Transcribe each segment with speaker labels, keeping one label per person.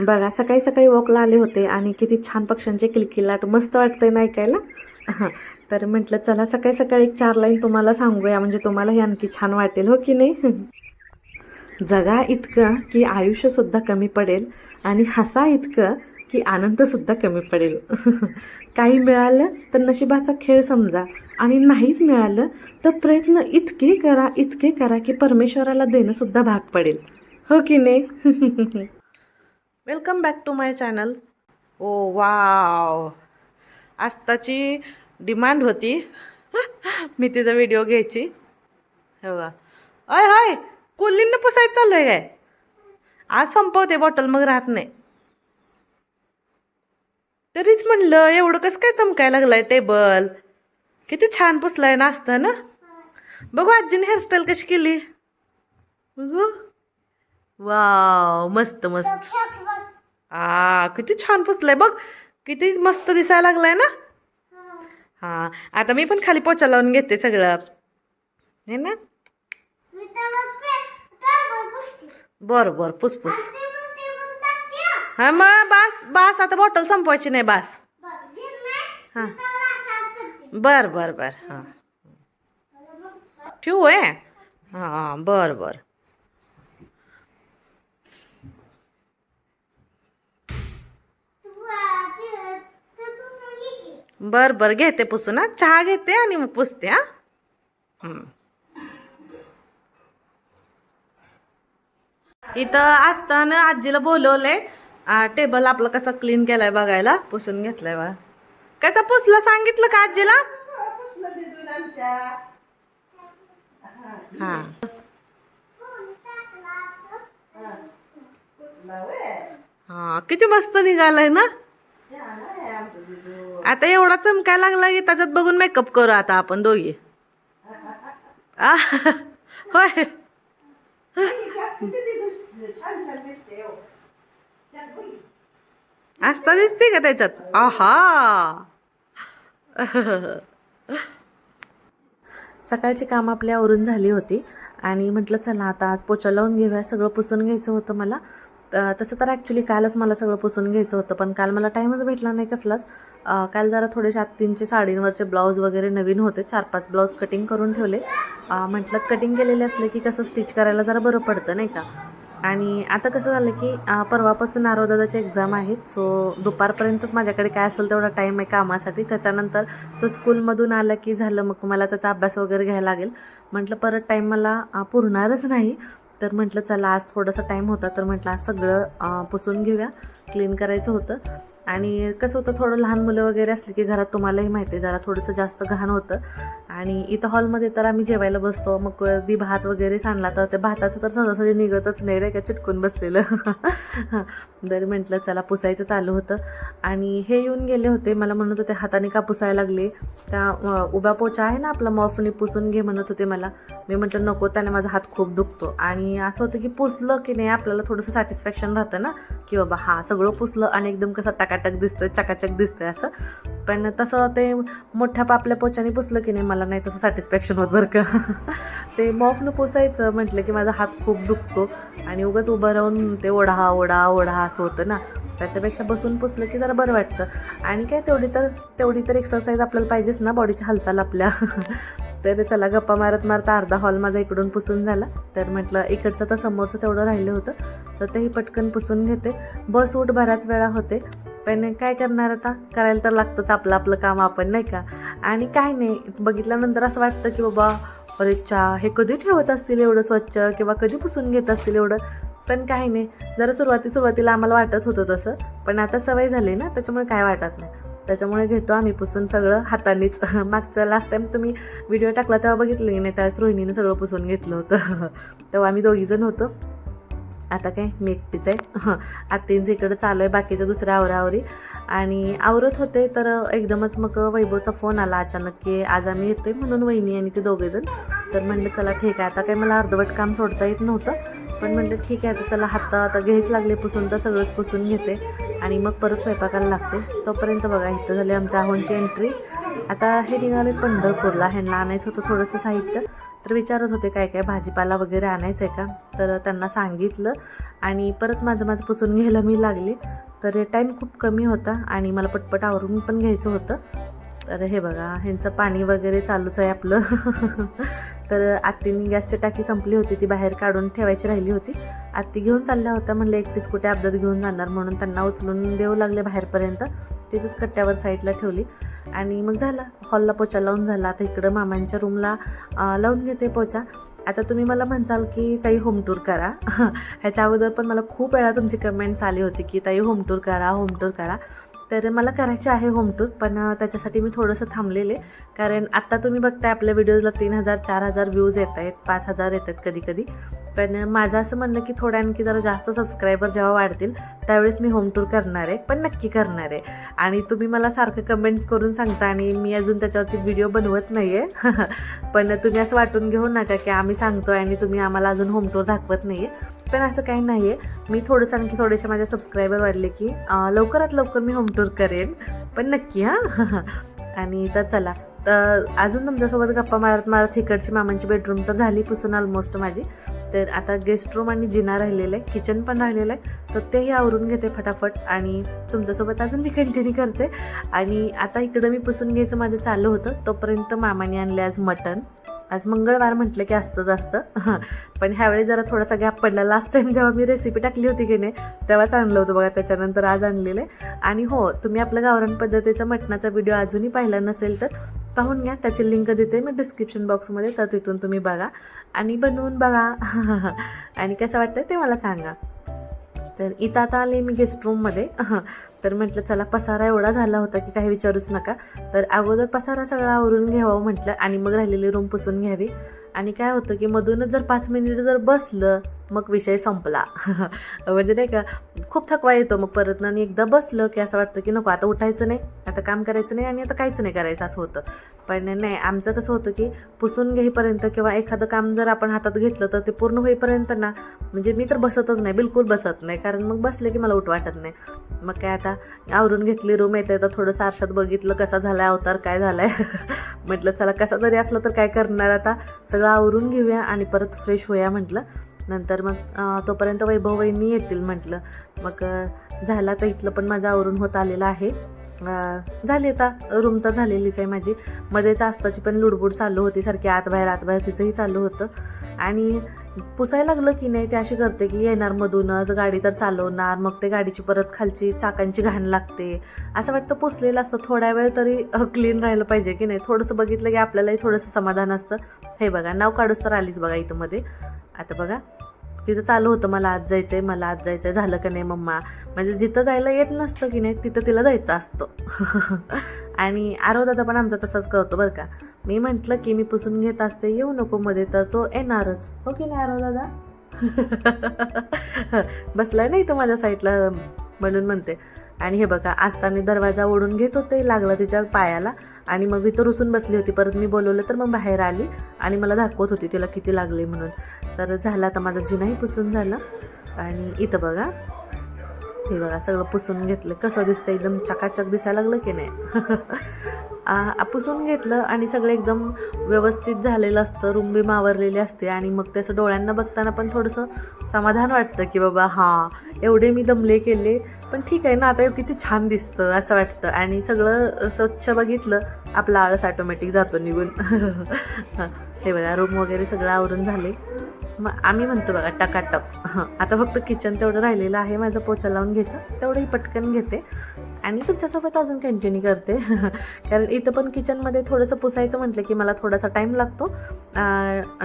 Speaker 1: बघा सकाळी सकाळी वॉकला आले होते आणि किती छान पक्ष्यांचे किलकिलाट मस्त वाटतंय ना ऐकायला? तर म्हटलं चला सकाळी सकाळी एक चार लाईन तुम्हाला सांगूया म्हणजे तुम्हालाही आणखी छान वाटेल हो की नाही? जगा इतकं की आयुष्यसुद्धा कमी पडेल आणि हसा इतकं की आनंदसुद्धा कमी पडेल. काही मिळालं तर नशिबाचा खेळ समजा आणि नाहीच मिळालं तर प्रयत्न इतके करा इतके करा की परमेश्वराला देणंसुद्धा भाग पडेल. हो की नाही? Welcome back to my channel. Oh wow. आस्ताची demand होती. मी तिचा व्हिडिओ घ्यायची. हो का अय हाय. कोल्लींना पुसायचं चालू आहे काय? आज संपवते बॉटल मग राहत नाही. तरीच म्हणलं एवढं कसं काय चमकायला आहे टेबल किती छान पुसलाय नाचतं ना? बघू आजीने हेअरस्टाईल कशी केली? बघू. वाव मस्त मस्त. आ किती छान पुसलंय बघ. किती मस्त दिसायला लागलाय ना? हा आता मी पण खाली पोचा लावून घेते सगळं. हे ना? बरं बरं पुस पुस हा. मग बास बास आता बॉटल संपवायची नाही बास. हा. बर बर बर हा. ठेवू आहे हा बर बर. बर बर घेते पुसून हा. चहा घेते आणि मग पुसते हा. इथं असताना आजीला बोलवलंय. टेबल आपलं कसं क्लीन केलाय बघायला. पुसून घेतलाय बा कसं पुसला सांगितलं का आजीला? हा. हा किती मस्त निघालाय ना? आता एवढा चमकायला लागला की त्याच्यात बघून मेकअप करू आता आपण दोघी. आ, होय. असता दिसते का त्याच्यात? आहा. सकाळची काम आपली आवरून झाली होती आणि म्हटलं चला आता आज पोचा लावून घेऊया. सगळं पुसून घ्यायचं होतं मला. तसं तर ॲक्च्युली कालच मला सगळं पुसून घ्यायचं होतं पण काल मला टाईमच भेटला नाही कसलाच. काल जरा थोडेसे आत्तींचे साडींवरचे ब्लाऊज वगैरे नवीन होते चार पाच ब्लाऊज कटिंग करून ठेवले. म्हटलं कटिंग केलेले असले की कसं स्टिच करायला जरा बरं पडतं नाही का? आणि आता कसं झालं की परवापासून आरोदादाचे एक्झाम आहेत सो दुपारपर्यंतच माझ्याकडे काय असेल तेवढा टाईम आहे कामासाठी. त्याच्यानंतर तो स्कूलमधून आला की झालं मग मला त्याचा अभ्यास वगैरे घ्यायला लागेल. म्हटलं परत टाईम मला पुरणारच नाही. तर म्हटलं चला आज थोडासा टाईम होता तर म्हटलं आज सगळं पुसून घेऊया. क्लीन करायचं होतं. आणि कसं होतं थोडं लहान मुलं वगैरे असली की घरात तुम्हालाही माहिती आहे जरा थोडंसं जास्त घाण होतं. आणि इथं हॉलमध्ये तर आम्ही जेवायला बसतो. मग कधी भात वगैरे सांडला तर ते भाताचं तर सहजासहजी निघतच नाही रे का चिटकून बसलेलं. तरी म्हटलं चला पुसायचं चालू होतं. आणि हे येऊन गेले होते. मला म्हणत होते हाताने का पुसायला लागले? त्या उभ्या उभा पोचा आहे ना आपला मॉफने पुसून घे म्हणत होते मला. मी म्हटलं नको त्याने माझा हात खूप दुखतो. आणि असं होतं की पुसलं की नाही आपल्याला थोडंसं सॅटिस्फॅक्शन राहतं ना की बाबा हा सगळं पुसलं आणि एकदम कसं टकाटक दिसतं चकाचक दिसतंय असं. पण तसं ते मोठ्या पापल्या पोचाने पुसलं की नाही मला नाही तसं सॅटिस्फॅक्शन होत बरं का. ते मॉफनं पुसायचं म्हटलं की माझा हात खूप दुखतो आणि उगाच उभं राहून ते ओढा ओढा ओढा असं होतं ना. त्याच्यापेक्षा बसून पुसलं की जरा बरं वाटतं. आणि काय तेवढी तर तेवढी तर एक्सरसाइज आपल्याला पाहिजेच ना बॉडीची हालचाल आपल्या. तर चला गप्पा मारत मारता अर्धा हॉल माझा इकडून पुसून झाला. तर म्हटलं इकडचं तर समोरचं तेवढं राहिलं होतं. तर तेही पटकन पुसून घेते. बस उठ बऱ्याच वेळा होते. पण काय करणार आता? करायला तर लागतंच आपलं आपलं काम आपण नाही का? आणि काय नाही बघितल्यानंतर असं वाटतं की बाबा अरे चा हे कधी ठेवत असतील एवढं स्वच्छ किंवा कधी पुसून घेत असतील एवढं? पण काही नाही जरा सुरुवाती सुरुवातीला आम्हाला वाटत होतं तसं. पण आता सवय झाली ना त्याच्यामुळे काय वाटत नाही. त्याच्यामुळे घेतो आम्ही पुसून सगळं हातानेच. मागचं लास्ट टाइम तुम्ही व्हिडिओ टाकला तेव्हा बघितलं की नाही त्यावेळेस रोहिणीने सगळं पुसून घेतलं होतं. तेव्हा आम्ही दोघीजण होतो. आता काय मी एकटीच आहे. हां आत्तींचं इकडं चालू आहे बाकीचं दुसऱ्या आवरावरी आणि आवरत होते तर एकदमच मग वैभवचा फोन आला अचानक की आज आम्ही येतोय म्हणून वहिनी आणि ते दोघेजण तर म्हणलं चला ठीक आहे आता काय मला अर्धवट काम सोडता येत नव्हतं. पण म्हणलं ठीक आहे आता चला हात आता घ्यायच लागले पुसून तर सगळंच पुसून घेते. आणि मग परत स्वयंपाकाला लागते. तोपर्यंत बघा इथं झाली आमच्या आहोंची एंट्री आता हे निघाले पंढरपूरला ह्यांना आणायचं होतं थोडंसं साहित्य. तर विचारत होते काय काय भाजीपाला वगैरे आणायचं आहे का? तर त्यांना सांगितलं आणि परत माझं माझं पुसून घ्यायला मी लागले. तर टाईम खूप कमी होता आणि मला पटपट आवरून पण घ्यायचं होतं. तर हे बघा ह्यांचं पाणी वगैरे चालूच आहे आपलं. तर आत्तीने गॅसची टाकी संपली होती ती बाहेर काढून ठेवायची राहिली होती. आत्ती घेऊन चालल्या होत्या म्हणलं एकटीच कुठे अपदात घेऊन जाणार म्हणून त्यांना उचलून देऊ लागले बाहेरपर्यंत. तिथेच कट्ट्यावर साईडला ठेवली. आणि मग झालं हॉलला पोचा लावून झाला. आता इकडं मामांच्या रूमला लावून घेते पोचा. आता तुम्ही मला म्हणसाल की ताई होम टूर करा. ह्याच्या अगोदर पण मला खूप वेळा तुमची कमेंट्स आली होती की ताई होम टूर करा होम टूर करा. तर मला करायचे आहे होम टूर पण त्याच्यासाठी मी थोडंसं थांबलेले. कारण आत्ता तुम्ही बघताय आपल्या व्हिडिओजला तीन हजार चार हजार व्ह्यूज येत आहेत पाच हजार येत आहेत कधी कधी पण माझं असं म्हणणं की थोड्या आणखी जरा जास्त सबस्क्रायबर जेव्हा वाढतील त्यावेळेस मी होम टूर करणार आहे पण नक्की करणार आहे. आणि तुम्ही मला सारखं कमेंट्स करून सांगता आणि मी अजून त्याच्यावरती व्हिडिओ बनवत नाही आहे पण तुम्ही असं वाटून घेऊ नका की आम्ही सांगतो आहे आणि तुम्ही आम्हाला अजून होम टूर दाखवत नाही आहे पण असं काही नाही आहे मी थोडंसं आणखी थोडेसे माझे सबस्क्रायबर वाढले की लवकरात लवकर मी होम टूर करेन. पण नक्की हां. आणि तर चला. तर अजून तुमच्यासोबत गप्पा मारत मारत इकडची मामांची बेडरूम तर झाली पुसून ऑलमोस्ट माझी. तर आता गेस्ट रूम आणि जिना राहिलेलं आहे किचन पण राहिलेलं. आहे तर तेही आवरून घेते फटाफट आणि तुमच्यासोबत अजून मी कंटिन्यू करते. आणि आता इकडं मी पुसून घ्यायचं माझं चालू होतं. तोपर्यंत मामाने आणले आज मटण. आज मंगळवार म्हटलं की असतं जास्त. पण ह्यावेळी जरा थोडासा गॅप पडला. लास्ट टाइम जेव्हा मी रेसिपी टाकली होती की नाही तेव्हाच आणलं होतं बघा. त्याच्यानंतर आज आणलेलं आहे. आणि हो तुम्ही आपल्या गावरान पद्धतीचा मटणाचा व्हिडिओ अजूनही पाहिला नसेल तर पाहून घ्या. त्याची लिंक देते मी डिस्क्रिप्शन बॉक्समध्ये तर तिथून तुम्ही बघा. आणि बनवून बघा. आणि कसं वाटतं ते मला सांगा. तर इथं आता आले मी गेस्ट रूममध्ये तर म्हटलं चला पसारा एवढा झाला होता की काही विचारूच नका. तर अगोदर पसारा सगळा आवरून घ्यावा म्हटलं आणि मग राहिलेली रूम पुसून घ्यावी. आणि काय होतं की मधूनच जर पाच मिनिट जर बसलं मग विषय संपला. म्हणजे नाही का खूप थकवा येतो मग परत आणि एकदा बसलं की असं वाटतं की नको आता उठायचं नाही आता काम करायचं नाही आणि आता काहीच नाही करायचं असं होतं. पण नाही आमचं कसं होतं की पुसून घेईपर्यंत किंवा एखादं काम जर आपण हातात घेतलं तर ते पूर्ण होईपर्यंत ना म्हणजे मी तर बसतच नाही बिलकुल बसत नाही. कारण मग बसले की मला उठ वाटत नाही. मग काय आता आवरून घेतली रूम येते तर थोडंसं आरशात बघितलं कसा झालाय अवतार काय झाला आहे म्हटलं चला कसा जरी असलं तर काय करणार आता? सगळं आवरून घेऊया आणि परत फ्रेश होऊया म्हटलं. नंतर मग तोपर्यंत वैभव वहिनी येतील म्हटलं. मग झाला तर इथलं पण माझं आवरून होत आलेलं आहे. झाली आता रूम तर झालेलीच आहे माझी. मध्येच आस्ताची पण लुडबुड चालू होती सारखी आत बाहेर आत बाहेर तिचंही चालू होतं. आणि पुसायला लागलं की नाही ते अशी करते की येणार मधूनच गाडी तर चालवणार मग ते गाडीची परत खालची चाकांची घाण लागते. असं वाटतं पुसलेलं असतं थोड्या वेळ तरी क्लीन राहिलं पाहिजे की नाही. थोडंसं बघितलं की आपल्यालाही थोडंसं समाधान असतं. हे बघा नाव काढूस तर आलीच बघा इथं मध्ये आता बघा तिचं चालू होतं मला आज जायचंय मला आज जायचंय झालं का नाही मम्मा? म्हणजे जिथं जायला येत नसतं की नाही तिथं तिला जायचं असतं. आणि आरो दादा पण आमचा तसाच करतो बरं का. मी म्हटलं की मी पुसून घेत असते येऊ नको मध्ये तर तो येणारच. हो की नाही आरो दादा? बसला नाही तो माझ्या साईडला म्हणून म्हणते. आणि हे बघा आस्ताने दरवाजा ओढून घेत होते लागला तिच्या पायाला आणि मग इथं रुसून बसली होती. परत मी बोलवलं तर मग बाहेर आली आणि मला दाखवत होती तिला किती लागले म्हणून. तर झालं आता माझा जिनाही पुसून झाला. आणि इथं बघा हे बघा सगळं पुसून घेतलं. कसं दिसतं एकदम चकाचक दिसायला लागलं की नाही? पुसून घेतलं आणि सगळं एकदम व्यवस्थित झालेलं असतं. रूम बी मावरलेली असते आणि मग त्याचं डोळ्यांना बघताना पण थोडंसं समाधान वाटतं की बाबा हां एवढे मी दमले केले पण ठीक आहे ना आता किती छान दिसतं असं वाटतं. आणि सगळं स्वच्छ बघितलं आपला आळस ऑटोमॅटिक जातो निघून. हे बघा रूम वगैरे सगळं आवरून झाले. मग आम्ही म्हणतो बघा टकाटक. आता फक्त किचन तेवढं राहिलेलं आहे माझं पोचा लावून घ्यायचं. तेवढंही पटकन घेते. आणि तुमच्यासोबत अजून कंटिन्यू करते. कारण इथं पण किचनमध्ये थोडंसं पुसायचं म्हटलं की मला थोडासा टाईम लागतो.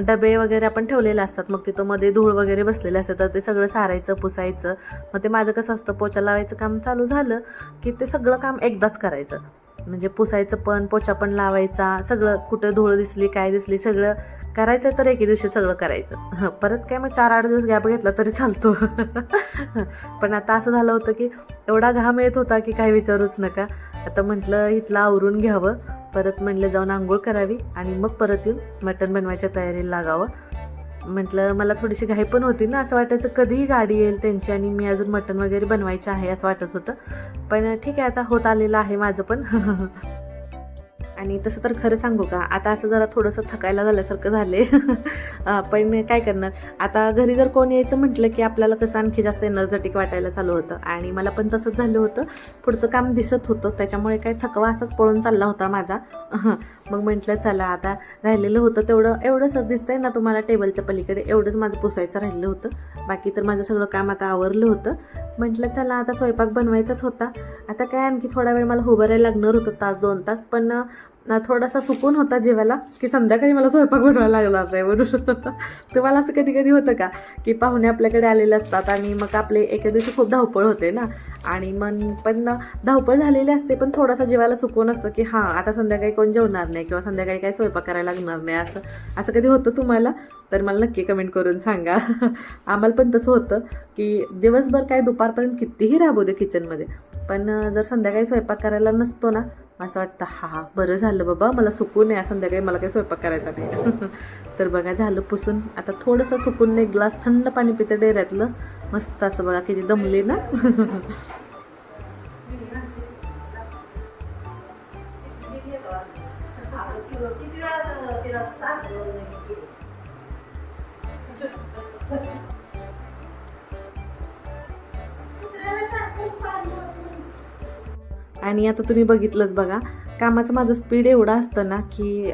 Speaker 1: डबे वगैरे आपण ठेवलेले असतात. मग तिथं मध्ये धूळ वगैरे बसलेले असतात. तर ते सगळं सारायचं पुसायचं. मग ते माझं कसं असतं पोचा लावायचं काम चालू झालं की ते सगळं काम एकदाच करायचं. म्हणजे पुसायचं पण पोचा पण लावायचा सगळं कुठं धूळ दिसली काय दिसली सगळं करायचं तर एके दिवशी सगळं करायचं. हं, परत काय मग चार आठ दिवस गॅप घेतला तरी चालतो. पण आता असं झालं होतं की एवढा घाम येत होता की काही विचारूच नका. आता म्हटलं इथलं आवरून घ्यावं. परत म्हटलं जाऊन आंघोळ करावी आणि मग परत येऊन मटण बनवायच्या तयारीला लागावं. म्हटलं मला थोडीशी घाई पण होती ना असं वाटायचं कधीही गाडी येईल त्यांची आणि मी अजून मटण वगैरे बनवायचं आहे असं वाटत होतं. पण ठीक आहे आता होत आलेलं आहे माझं पण. आणि तसं तर खरं सांगू का आता असं जरा थोडंसं थकायला झाल्यासारखं झाले पण काय करणार आता घरी जर कोण यायचं म्हटलं की आपल्याला कसं आणखी जास्त एनर्जेटिक वाटायला चालू होतं. आणि मला पण तसंच झालं होतं पुढचं काम दिसत होतं त्याच्यामुळे काय थकवा असाच पळून चालला होता माझा. मग म्हटलं चला आता राहिलेलं होतं तेवढं एवढंच दिसतंय ना तुम्हाला टेबलच्या पलीकडे एवढंच माझं पुसायचं राहिलं होतं. बाकी तर माझं सगळं काम आता आवरलं होतं. म्हटलं चला आता स्वयंपाक बनवायचाच होता. आता काय आणखी थोडा वेळ मला उभं राहायला लागणार होतं तास दोन तास. पण ना थोडासा सुकून होता जेवायला की संध्याकाळी मला स्वयंपाक बनवायला लागणार नाही म्हणून तुम्हाला असं कधी कधी होतं का की पाहुणे आपल्याकडे आलेले असतात आणि मग आपले एके दिवशी खूप धावपळ होते ना. आणि मग पण धावपळ झालेली असते पण थोडासा जेवायला सुकून असतो की हां आता संध्याकाळी कोण जेवणार नाही किंवा संध्याकाळी काय स्वयंपाक करायला लागणार नाही असं. असं कधी होतं तुम्हाला? तर मला नक्की कमेंट करून सांगा. आम्हाला पण तसं होतं की दिवसभर काय दुपारपर्यंत कितीही राबू दे किचनमध्ये पण जर संध्याकाळी स्वयंपाक करायला नसतो ना असं वाटतं हा बरं झालं बाबा मला सुकून आहे संध्याकाळी मला काही स्वयंपाक करायचा नाही. तर बघा झालं पुसून. आता थोडंसं सुकून एक ग्लास थंड पाणी पिते डेऱ्यातलं. मस्त असं बघा किती दमले ना. आणि आता तुम्ही बघितलंच बघा कामाचं माझं स्पीड एवढं असतं ना की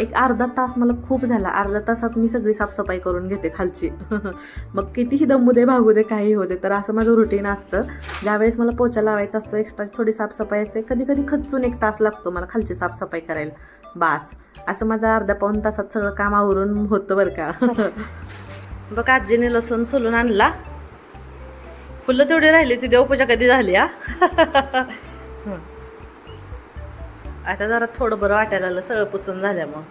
Speaker 1: एक अर्धा तास मला खूप झाला. अर्धा तासात मी सगळी साफसफाई करून घेते खालची. मग कितीही दमू दे भागू दे काही होते तर असं माझं रुटीन असतं. ज्यावेळेस मला पोचा लावायचा असतो एक्स्ट्रा थोडी साफसफाई असते. कधी कधी खचून एक तास लागतो मला खालची साफसफाई करायला. बास. असं माझं अर्धा पाऊन तासात सगळं काम आवरून होतं बरं का. बघ आजीने लसूण सोलून आणला. फुलं तेवढी राहिली होती देवपूजा कधी झाली हा? आता जरा थोडं बरं वाटायला लागलं सगळं पुसून झाल्या मग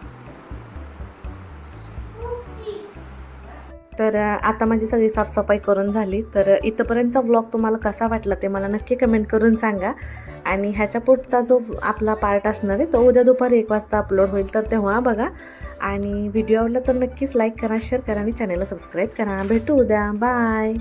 Speaker 1: तर आता माझी सगळी साफसफाई करून झाली. तर इथंपर्यंतचा ब्लॉग तुम्हाला कसा वाटला ते मला नक्की कमेंट करून सांगा. आणि ह्याच्या पुढचा जो आपला पार्ट असणार आहे तो उद्या दुपारी एक वाजता अपलोड होईल तर तेव्हा बघा. आणि व्हिडिओ आवडला तर नक्कीच लाईक करा शेअर करा आणि चॅनलला सबस्क्राईब करा. भेटू उद्या. बाय